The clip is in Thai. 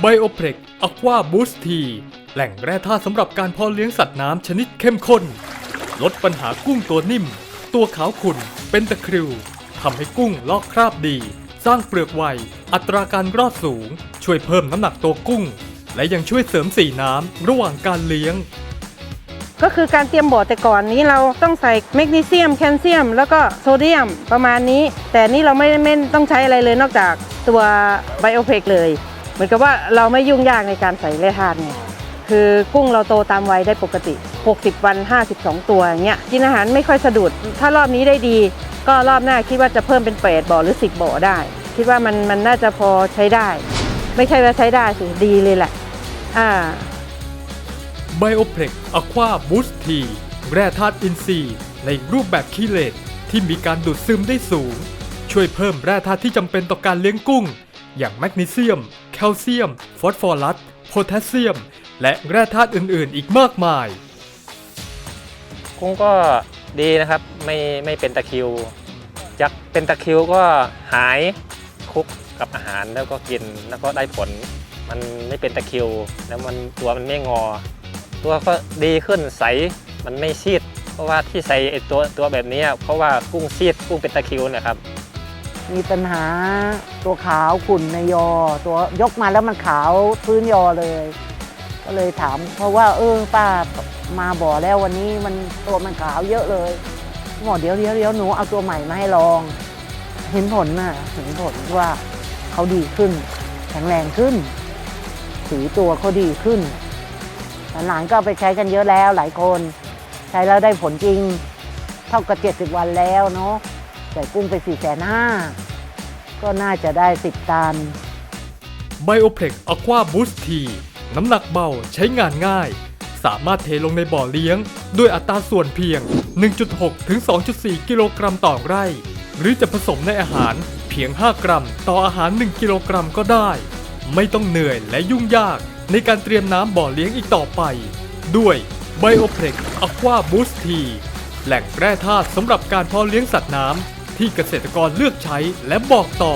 ไบโอเพล็กอะควาบูสทีแหล่งแร่ธาตุสำหรับการเพาะเลี้ยงสัตว์น้ำชนิดเข้มข้น ลดปัญหากุ้งตัวนิ่ม ตัวขาวขุ่นเป็นตะคริวทำให้กุ้งลอกคราบดี สร้างเปลือกไว อัตราการรอดสูง ช่วยเพิ่มน้ำหนักตัวกุ้ง และยังช่วยเสริมสีน้ำระหว่างการเลี้ยง ก็คือการเตรียมบ่อแต่ก่อนนี้เราต้องใส่แมกนีเซียม แคลเซียม แล้วก็โซเดียมประมาณนี้ แต่นี่เราไม่ไม่ต้องใช้อะไรเลยนอกจาก ตัวไบโอเพกเลย เหมือนกับว่าเราไม่ยุ่งยากในการใส่แร่ธาตุไงคือกุ้งเราโตตามวัยได้ปกติ 60 วัน 52 ตัวอย่างเงี้ยกินอาหารไม่ค่อยสะดุด ถ้ารอบนี้ได้ดี ก็รอบหน้าคิดว่าจะเพิ่มเป็น8บ่อหรือ 10 บ่อได้ คิดว่ามันมันน่าจะพอใช้ได้ ไม่ใช่ว่าใช้ได้สิดีเลยแหละอ่าไบโอเพล็กอะควาบูสทีแร่ธาตุอินทรีย์ในรูปแบบคีเลตที่มีการดูดซึมได้สูง ช่วยเพิ่มแร่ธาตุที่จำเป็นต่อการเลี้ยงกุ้ง อย่างแมกนีเซียม แคลเซียม ฟอสฟอรัส โพแทสเซียม และแร่ธาตุอื่นๆ อีกมากมาย กุ้งก็ดีนะครับไม่ไม่เป็นตะคริวจากเป็นตะคริวก็หายคลุกกับอาหารแล้วก็กินแล้วก็ได้ผล มันไม่เป็นตะคริว แล้วมันตัวมันไม่งอ ตัวก็ดีขึ้นใสมันไม่ซีด เพราะว่าที่ใส่ไอตัวตัวแบบนี้เพราะว่ากุ้งซีดกุ้งเป็นตะคริวนะครับ มีปัญหาตัวขาวขุ่นในยอ ตัวยกมาแล้วมันขาวพื้นยอเลย ก็เลยถาม เพราะว่า เออป้ามาบ่อแล้ววันนี้มันตัวมันขาวเยอะเลยหมอเดี๋ยวเดี๋ยวเดี๋ยวหนูเอาตัวใหม่มาให้ลอง เห็นผลน่ะเห็นผลว่าเขาดีขึ้น แข็งแรงขึ้น สีตัวเขาดีขึ้นหลานๆก็ไปใช้กันเยอะแล้วหลายคน ใช้แล้วได้ผลจริง เท่ากับ 70 วันแล้วเนาะ ใส่กุ้งไป4แสนห้าก็น่าจะได้ 10 ตัน ไบโอเพล็กอะควาบูสทีน้ำหนักเบาใช้งานง่าย สามารถเทลงในบ่อเลี้ยง ด้วยอัตราส่วนเพียง 1.6 ถึง 2.4 กิโลกรัมต่อไร่ หรือจะผสมในอาหารเพียง 5 กรัม ต่ออาหาร 1 กิโลกรัมก็ได้ ไม่ต้องเหนื่อยและยุ่งยากในการเตรียมน้ำบ่อเลี้ยงอีกต่อไป ด้วยไบโอเพล็กอะควาบูสทีแหล่งแร่ธาตุสำหรับการเพาะเลี้ยงสัตว์น้ำ ที่เกษตรกรเลือกใช้และบอกต่อ